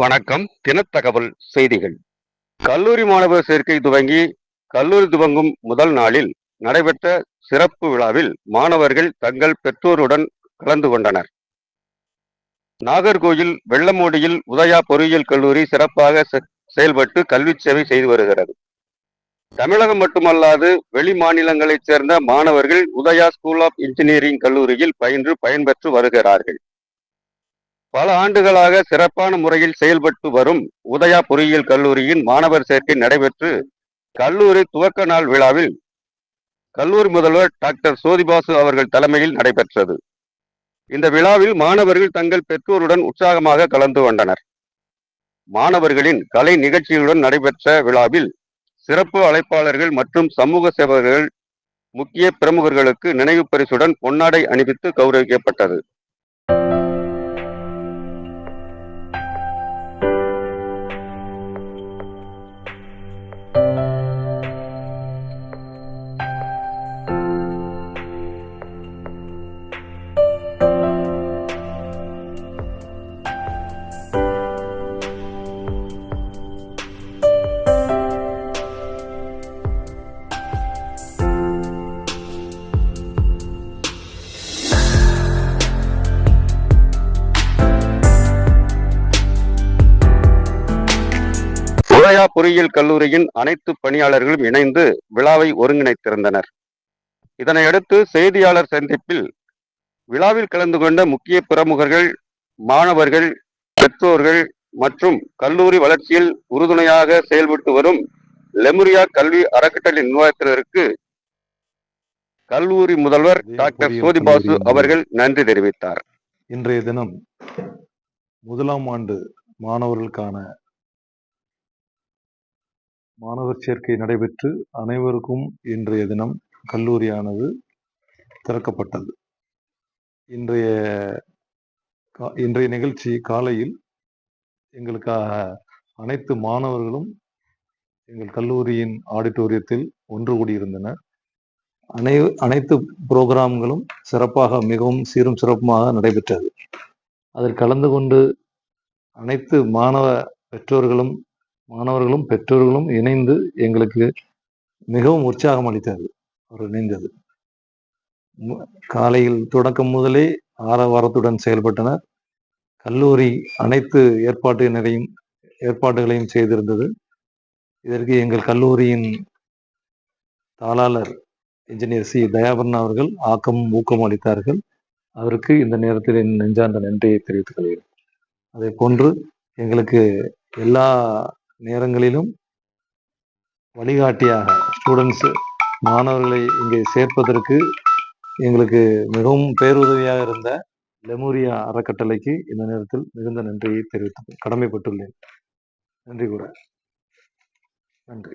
வணக்கம். தினத்தகவல் செய்திகள். கல்லூரி மாணவர் சேர்க்கை துவங்கி கல்லூரி துவங்கும் முதல் நாளில் நடைபெற்ற சிறப்பு விழாவில் மாணவர்கள் தங்கள் பெற்றோருடன் கலந்து கொண்டனர். நாகர்கோயில் வெள்ளமோடியில் உதயா பொறியியல் கல்லூரி சிறப்பாக செ- செயல்பட்டு கல்வி சேவை செய்து வருகிறது. தமிழகம் மட்டுமல்லாது வெளி மாநிலங்களைச் சேர்ந்த மாணவர்கள் உதயா ஸ்கூல் ஆஃப் இன்ஜினியரிங் கல்லூரியில் பயின்று பயன்பெற்று வருகிறார்கள். பல ஆண்டுகளாக சிறப்பான முறையில் செயல்பட்டு வரும் உதயா பொறியியல் கல்லூரியின் மாணவர் சேர்க்கை நடைபெற்று கல்லூரி துவக்க நாள் விழாவில் கல்லூரி முதல்வர் டாக்டர் சோதிபாசு அவர்கள் தலைமையில் நடைபெற்றது. இந்த விழாவில் மாணவர்கள் தங்கள் பெற்றோருடன் உற்சாகமாக கலந்து கொண்டனர். மாணவர்களின் கலை நிகழ்ச்சிகளுடன் நடைபெற்ற விழாவில் சிறப்பு அழைப்பாளர்கள் மற்றும் சமூக சேவகர்கள் முக்கிய பிரமுகர்களுக்கு நினைவு பரிசுடன் பொன்னாடை அணிவித்து கௌரவிக்கப்பட்டது. உதயா பொறியியல் கல்லூரியின் அனைத்து பணியாளர்களும் இணைந்து விழாவை ஒருங்கிணைத்திருந்தனர். இதனையடுத்து செய்தியாளர் சந்திப்பில் விழாவில் கலந்து கொண்ட முக்கிய பிரமுகர்கள் மாணவர்கள் பெற்றோர்கள் மற்றும் கல்லூரி வளர்ச்சியில் உறுதுணையாக செயல்பட்டு வரும் லெமுரியா கல்வி அறக்கட்டளை நிர்வாகத்தினருக்கு கல்லூரி முதல்வர் டாக்டர் சோதிபாசு அவர்கள் நன்றி தெரிவித்தார். இன்றைய தினம் முதலாம் ஆண்டு மாணவர்களுக்கான மாணவர் சேர்க்கை நடைபெற்று அனைவருக்கும் இன்றைய தினம் கல்லூரியானது திறக்கப்பட்டது. இன்றைய கா- இன்றைய நிகழ்ச்சி காலையில் எங்களுக்காக அனைத்து மாணவர்களும் எங்கள் கல்லூரியின் ஆடிட்டோரியத்தில் ஒன்று கூடியிருந்தனர் அனை அனைத்து புரோகிராம்களும் சிறப்பாக மிகவும் சீரும் சிறப்புமாக நடைபெற்றது. அதில் கலந்து கொண்டு அனைத்து மாணவ பெற்றோர்களும் மாணவர்களும் பெற்றோர்களும் இணைந்து எங்களுக்கு மிகவும் உற்சாகம் அளித்தது. அவர் இணைந்தது. காலையில் தொடக்கம் முதலே ஆரவாரத்துடன் செயல்பட்டனர். கல்லூரி அனைத்து ஏற்பாட்டினரையும் ஏற்பாடுகளையும் செய்திருந்தது. இதற்கு எங்கள் கல்லூரியின் தாளாளர் இன்ஜினியர் சி. தயாபரன் அவர்கள் ஆக்கமும் ஊக்கமும் அளித்தார்கள். அவருக்கு இந்த நேரத்தில் என் நெஞ்சார்ந்த நன்றியை தெரிவித்துக் கொள்கிறேன். அதே போன்று எங்களுக்கு எல்லா நேரங்களிலும் வழிகாட்டியாக ஸ்டூடெண்ட்ஸ் மாணவர்களை இங்கே சேர்ப்பதற்கு எங்களுக்கு மிகவும் பேருதவியாக இருந்த லெமூரியா அறக்கட்டளைக்கு இந்த நேரத்தில் மிகுந்த நன்றியை தெரிவித்து கடமைப்பட்டுள்ளேன். நன்றி கூட நன்றி.